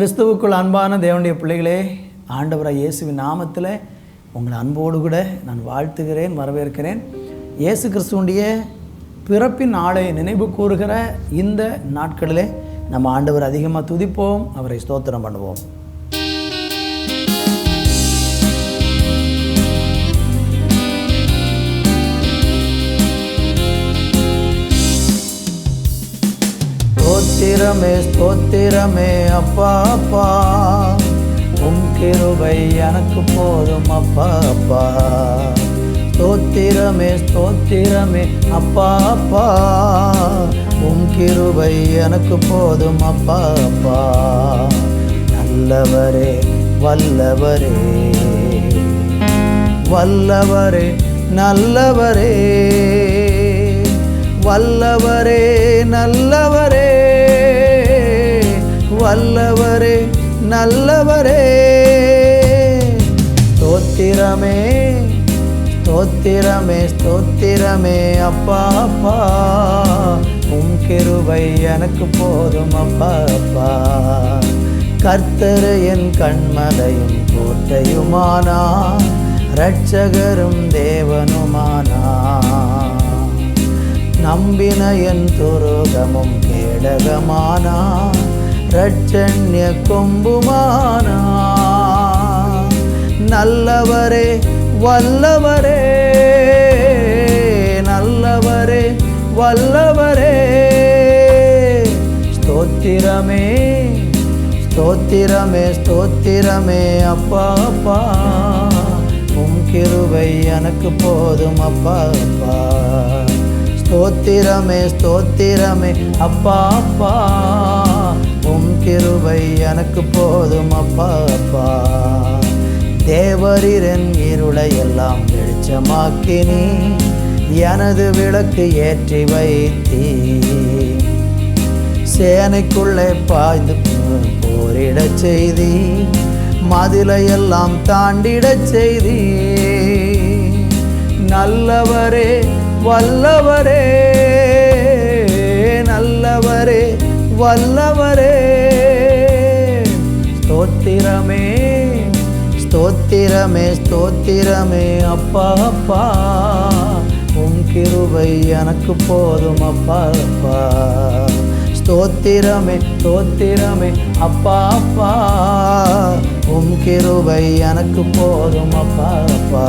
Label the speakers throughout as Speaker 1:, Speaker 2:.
Speaker 1: கிறிஸ்துவுக்குள் அன்பான தேவனுடைய பிள்ளைகளே ஆண்டவராக இயேசுவின் நாமத்தில் உங்களை அன்போடு கூட நான் வாழ்த்துகிறேன் வரவேற்கிறேன். இயேசு கிறிஸ்துவனுடைய பிறப்பின் நாளை நினைவு கூறுகிற இந்த நாட்களிலே நம்ம ஆண்டவர் அதிகமாக துதிப்போம் அவரை ஸ்தோத்திரம் பண்ணுவோம். ஸ்தோத்திரமே ஸ்தோத்திரமே அப்பா அப்பா. உம் கிருபை எனக்கு போதும் அப்பா அப்பா. ஸ்தோத்திரமே ஸ்தோத்திரமே அப்பா அப்பா. உம் கிருபை எனக்கு போதும் அப்பா அப்பா. நல்லவரே வல்லவரே. வல்லவரே நல்லவரே. வல்லவரே நல்லவரே. வல்லவரே நல்லவரே. ஸ்தோத்திரமே ஸ்தோத்திரமே ஸ்தோத்திரமே. அப்பா அப்பா உம் கிருபை எனக்கு போதும் அப்பா அப்பா. கர்த்தர் என் கண்மலையும் கோட்டையுமானா இரட்சகரும் தேவனுமானா. நம்பின என் துரோகமும் கேடகமானா ரட்சண்ய கொம்புமானா? நல்லவரே வல்லவரே. நல்லவரே வல்லவரே. ஸ்தோத்திரமே ஸ்தோத்திரமே ஸ்தோத்திரமே அப்பா அப்பா. உம் கிருபை எனக்கு போதும் அப்பா அப்பா. ஸ்தோத்திரமே ஸ்தோத்திரமே அப்பா அப்பா. உம் கிருபை எனக்கு போதும் அப்பா அப்பா தேவரின் இருளை எல்லாம் வெளிச்சமாக்கினி எனது விளக்கு ஏற்றி வைத்தீ சேனைக்குள்ளே பாய்ந்து போரிடச் செய்தி மதிலையெல்லாம் தாண்டிடச் செய்தி நல்லவரே வல்லவரே நல்லவரே வல்லவரே. ஸ்தோத்திரமே ஸ்தோத்திரமே ஸ்தோத்திரமே அப்பா அப்பா. உன் கிருபை எனக்கு போதும் அப்பா அப்பா. ஸ்தோத்திரமே ஸ்தோத்திரமே அப்பா அப்பா. உன் கிருபை எனக்கு போதும் அப்பா அப்பா.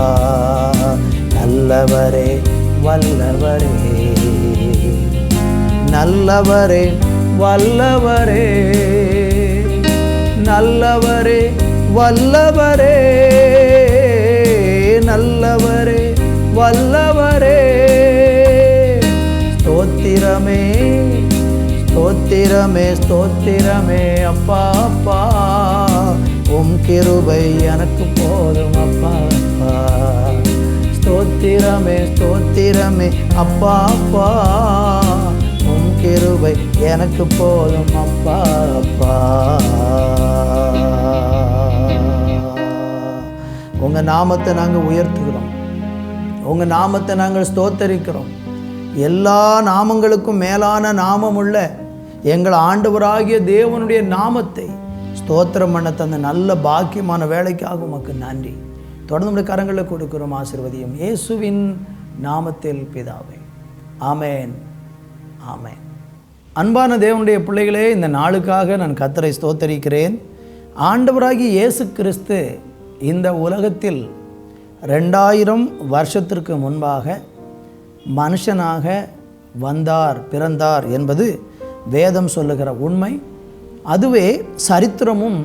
Speaker 1: நல்லவரே வல்லவரே. நல்லவரே வல்லவரே. நல்லவரே வல்லவரே நல்லவரே வல்லவரே. ஸ்தோத்திரமே ஸ்தோத்திரமே ஸ்தோத்திரமே அப்பா அப்பா. உம் கிருபை எனக்கு போதும் அப்பா அப்பா. ஸ்தோத்திரமே ஸ்தோத்திரமே அப்பா அப்பா. எனக்கு போதும் அப்பா அப்பா. உங்கள் நாமத்தை நாங்கள் உயர்த்துகிறோம். உங்கள் நாமத்தை நாங்கள் ஸ்தோத்தரிக்கிறோம். எல்லா நாமங்களுக்கும் மேலான நாமம் உள்ள எங்கள் ஆண்டவராகிய தேவனுடைய நாமத்தை ஸ்தோத்திரம் பண்ண தந்த நல்ல பாக்கியமான வேலைக்காக உமக்கு நன்றி. தொடர்ந்து நம்முடைய கரங்களை கொடுக்கிறோம் ஆசிர்வதியும். இயேசுவின் நாமத்தில் பிதாவே. ஆமேன். ஆமேன். அன்பான தேவனுடைய பிள்ளைகளே இந்த நாளுக்காக நான் கத்தரை ஸ்தோத்தரிக்கிறேன். ஆண்டவராகி இயேசு கிறிஸ்து இந்த உலகத்தில் ரெண்டாயிரம் வருஷத்திற்கு முன்பாக மனுஷனாக வந்தார் பிறந்தார் என்பது வேதம் சொல்லுகிற உண்மை. அதுவே சரித்திரமும்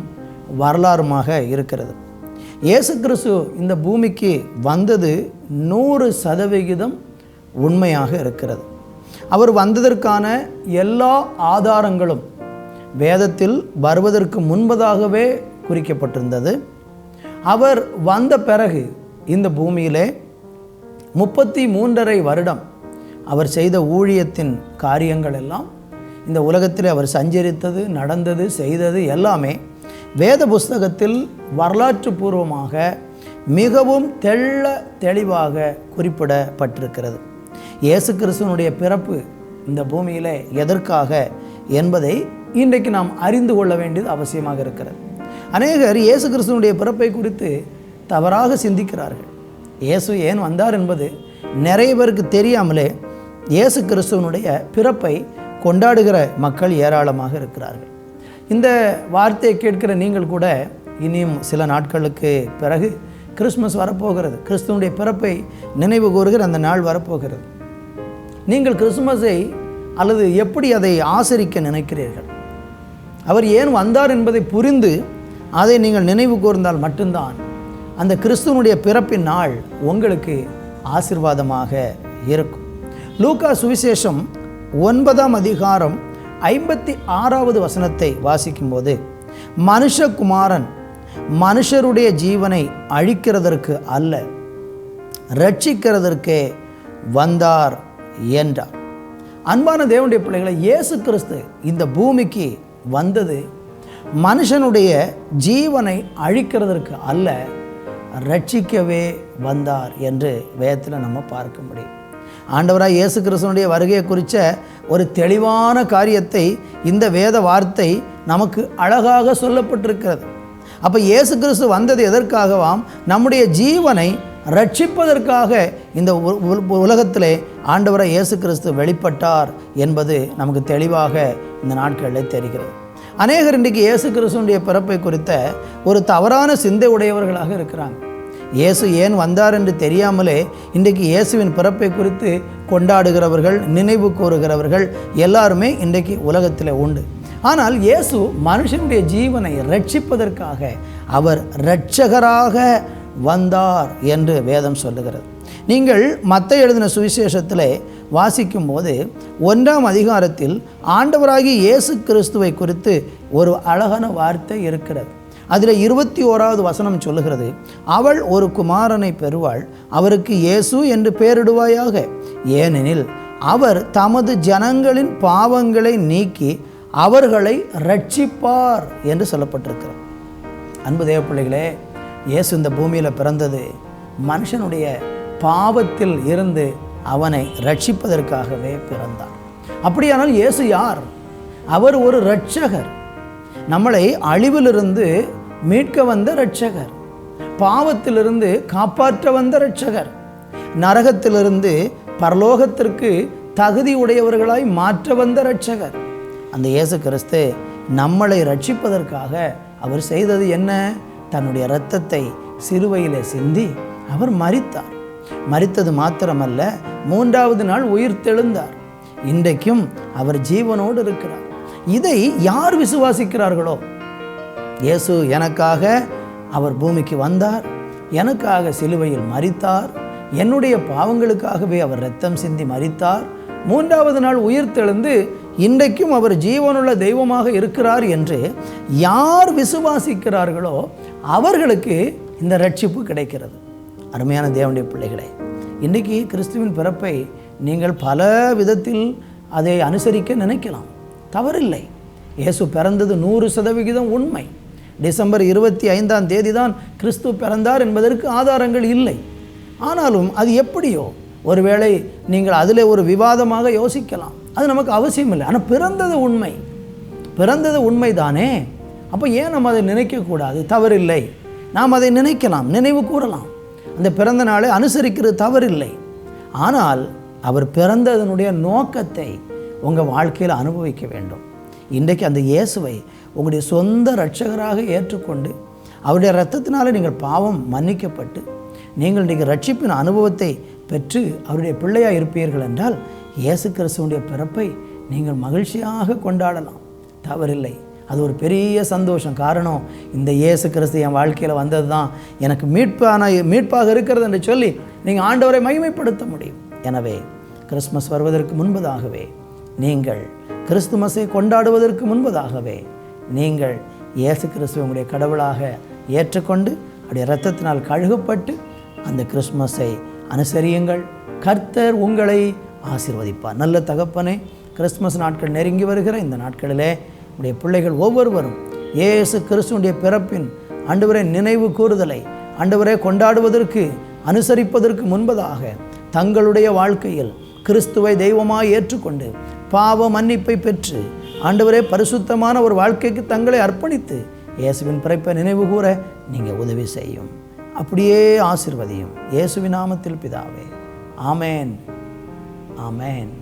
Speaker 1: வரலாறுமாக இருக்கிறது. இயேசு கிறிஸ்து இந்த பூமிக்கு வந்தது நூறு சதவிகிதம் உண்மையாக இருக்கிறது. அவர் வந்ததற்கான எல்லா ஆதாரங்களும் வேதத்தில் வருவதற்கு முன்பதாகவே குறிக்கப்பட்டிருந்தது. அவர் வந்த பிறகு இந்த பூமியிலே முப்பத்தி மூன்றரை வருடம் அவர் செய்த ஊழியத்தின் காரியங்கள் எல்லாம் இந்த உலகத்தில் அவர் சஞ்சரித்தது நடந்தது செய்தது எல்லாமே வேத புஸ்தகத்தில் வரலாற்று பூர்வமாக மிகவும் தெள்ள தெளிவாக குறிப்பிடப்பட்டிருக்கிறது. இயேசு கிறிஸ்துவனுடைய பிறப்பு இந்த பூமியில் எதற்காக என்பதை இன்றைக்கு நாம் அறிந்து கொள்ள வேண்டியது அவசியமாக இருக்கிறது. அநேகர் இயேசு கிறிஸ்துவனுடைய பிறப்பை குறித்து தவறாக சிந்திக்கிறார்கள். இயேசு ஏன் வந்தார் என்பது நிறைய பேருக்கு தெரியாமலே இயேசு கிறிஸ்துவனுடைய பிறப்பை கொண்டாடுகிற மக்கள் ஏராளமாக இருக்கிறார்கள். இந்த வார்த்தையை கேட்கிற நீங்கள் கூட இனியும் சில நாட்களுக்கு பிறகு கிறிஸ்மஸ் வரப்போகிறது. கிறிஸ்துவனுடைய பிறப்பை நினைவு கூறுகிற அந்த நாள் வரப்போகிறது. நீங்கள் கிறிஸ்துமஸை அல்லது எப்படி அதை ஆசரிக்க நினைக்கிறீர்கள்? அவர் ஏன் வந்தார் என்பதை புரிந்து அதை நீங்கள் நினைவு கூர்ந்தால் மட்டும்தான் அந்த கிறிஸ்துவனுடைய பிறப்பின் நாள் உங்களுக்கு ஆசிர்வாதமாக இருக்கும். லூகா சுவிசேஷம் ஒன்பதாம் அதிகாரம் ஐம்பத்தி ஆறாவது வசனத்தை வாசிக்கும்போது மனுஷகுமாரன் மனுஷருடைய ஜீவனை அழிக்கிறதற்கு அல்ல ரட்சிக்கிறதற்கே வந்தார் என்றார். அன்பான தேவனுடைய பிள்ளைகளை இயேசு கிறிஸ்து இந்த பூமிக்கு வந்தது மனுஷனுடைய ஜீவனை அழிக்கிறதற்கு அல்ல ரட்சிக்கவே வந்தார் என்று வேதத்தில் நம்ம பார்க்க முடியும். ஆண்டவராக இயேசு கிறிஸ்துனுடைய வருகையை குறித்த ஒரு தெளிவான காரியத்தை இந்த வேத வார்த்தை நமக்கு அழகாக சொல்லப்பட்டிருக்கிறது. அப்போ இயேசு கிறிஸ்து வந்தது எதற்காகவாம்? நம்முடைய ஜீவனை ரட்சிப்பதற்காக இந்த உ- உ- உலகத்திலே ஆண்டவராக இயேசு கிறிஸ்து வெளிப்பட்டார் என்பது நமக்கு தெளிவாக இந்த நாட்களில் தெரிகிறது. அநேகர் இன்றைக்கு இயேசு கிறிஸ்துடைய பிறப்பை குறித்த ஒரு தவறான சிந்தை உடையவர்களாக இருக்கிறாங்க. இயேசு ஏன் வந்தார் என்று தெரியாமலே இன்றைக்கு இயேசுவின் பிறப்பை குறித்து கொண்டாடுகிறவர்கள் நினைவு கூறுகிறவர்கள் எல்லாருமே இன்றைக்கு உலகத்தில் உண்டு. ஆனால் இயேசு மனுஷனுடைய ஜீவனை ரட்சிப்பதற்காக அவர் இரட்சகராக வந்தார் என்று வேதம் சொல்லுகிறது. நீங்கள் மத்த எழுதின சுவிசேஷத்திலே வாசிக்கும்போது ஒன்றாம் அதிகாரத்தில் ஆண்டவராகி இயேசு கிறிஸ்துவை குறித்து ஒரு அழகான வார்த்தை இருக்கிறது. அதில் இருபத்தி ஓராவது வசனம் சொல்லுகிறது அவள் ஒரு குமாரனை பெறுவாள் அவருக்கு இயேசு என்று பெயரிடுவாயாக. ஏனெனில் அவர் தமது ஜனங்களின் பாவங்களை நீக்கி அவர்களை ரட்சிப்பார் என்று சொல்லப்பட்டிருக்கிறார் அன்பு தேவ பிள்ளைகளே இயேசு இந்த பூமியில் பிறந்தது. மனுஷனுடைய பாவத்தில் இருந்து அவனை ரட்சிப்பதற்காகவே பிறந்தார் அப்படியானால் இயேசு யார்? அவர் ஒரு இரட்சகர். நம்மளை அழிவிலிருந்து மீட்க வந்த இரட்சகர். பாவத்திலிருந்து காப்பாற்ற வந்த இரட்சகர். நரகத்திலிருந்து பரலோகத்திற்கு தகுதி உடையவர்களாய் மாற்ற வந்த இரட்சகர். அந்த இயேசு கிறிஸ்து நம்மளை ரட்சிப்பதற்காக அவர் செய்தது என்ன? தன்னுடைய இரத்தத்தை சிறுவையில் சிந்தி அவர் மரித்தார். மரித்தது மாத்திரமல்ல மூன்றாவது நாள் உயிர் தெழுந்தார் இன்றைக்கும் அவர் ஜீவனோடு இருக்கிறார். இதை யார் விசுவாசிக்கிறார்களோ? இயேசு எனக்காக அவர் பூமிக்கு வந்தார். எனக்காக சிலுவையில் மறித்தார் என்னுடைய பாவங்களுக்காகவே அவர் ரத்தம் சிந்தி மறித்தார் மூன்றாவது நாள் உயிர் தெழுந்து இன்றைக்கும் அவர் ஜீவனுள்ள தெய்வமாக இருக்கிறார் என்று யார் விசுவாசிக்கிறார்களோ அவர்களுக்கு இந்த ரட்சிப்பு கிடைக்கிறது. அருமையான தேவனுடைய பிள்ளைகளே இன்றைக்கி கிறிஸ்துவின் பிறப்பை நீங்கள் பல விதத்தில் அதை அனுசரிக்க நினைக்கலாம். தவறில்லை. இயேசு பிறந்தது நூறு சதவிகிதம் உண்மை. டிசம்பர் இருபத்தி ஐந்தாம் தேதி தான் கிறிஸ்து பிறந்தார் என்பதற்கு ஆதாரங்கள் இல்லை. ஆனாலும் அது எப்படியோ ஒருவேளை நீங்கள் அதில் ஒரு விவாதமாக யோசிக்கலாம். அது நமக்கு அவசியம் இல்லை ஆனால் பிறந்தது உண்மை. பிறந்தது உண்மைதானே? அப்போ ஏன் நம்ம அதை நினைக்கக்கூடாது? தவறில்லை. நாம் அதை நினைக்கலாம் நினைவு கூறலாம். அந்த பிறந்த நாளை அனுசரிக்கிறது தவறில்லை. ஆனால் அவர் பிறந்ததனுடைய நோக்கத்தை உங்கள் வாழ்க்கையில் அனுபவிக்க வேண்டும். இன்றைக்கு அந்த இயேசுவை உங்களுடைய சொந்த இரட்சகராக ஏற்றுக்கொண்டு அவருடைய ரத்தத்தினாலே நீங்கள் பாவம் மன்னிக்கப்பட்டு நீங்கள் நீங்கள் ரட்சிப்பின் அனுபவத்தை பெற்று அவருடைய பிள்ளையாக இருப்பீர்கள் என்றால் இயேசு கிறிஸ்துவனுடைய பிறப்பை நீங்கள் மகிழ்ச்சியாக கொண்டாடலாம். தவறில்லை. அது ஒரு பெரிய சந்தோஷம். காரணம் இந்த இயேசு கிறிஸ்து என் வாழ்க்கையில் வந்தது தான் எனக்கு மீட்பான மீட்பாக இருக்கிறது என்று சொல்லி நீங்கள் ஆண்டவரை மகிமைப்படுத்த முடியும். எனவே கிறிஸ்மஸ் வருவதற்கு முன்பதாகவே நீங்கள் கிறிஸ்துமஸை கொண்டாடுவதற்கு முன்பதாகவே நீங்கள் இயேசு கிறிஸ்துவ உங்களுடைய கடவுளாக ஏற்றுக்கொண்டு அப்படி இரத்தத்தினால் கழுகப்பட்டு அந்த கிறிஸ்மஸை அனுசரியுங்கள். கர்த்தர் உங்களை ஆசிர்வதிப்பார். நல்ல தகப்பனே கிறிஸ்மஸ் நாட்கள் நெருங்கி வருகிற இந்த நாட்களிலே உடைய பிள்ளைகள் ஒவ்வொருவரும் இயேசு கிறிஸ்துடைய பிறப்பின் ஆண்டவரை நினைவு கூறுதலை ஆண்டவரை கொண்டாடுவதற்கு அனுசரிப்பதற்கு முன்பதாக தங்களுடைய வாழ்க்கையில் கிறிஸ்துவை தெய்வமாக ஏற்றுக்கொண்டு பாவ மன்னிப்பை பெற்று ஆண்டவரே பரிசுத்தமான ஒரு வாழ்க்கைக்கு தங்களை அர்ப்பணித்து இயேசுவின் பிறப்பை நினைவு கூற நீங்கள் உதவி செய்யும். அப்படியே ஆசிர்வதியும். இயேசுவின் நாமத்தில் பிதாவே. ஆமேன். ஆமேன்.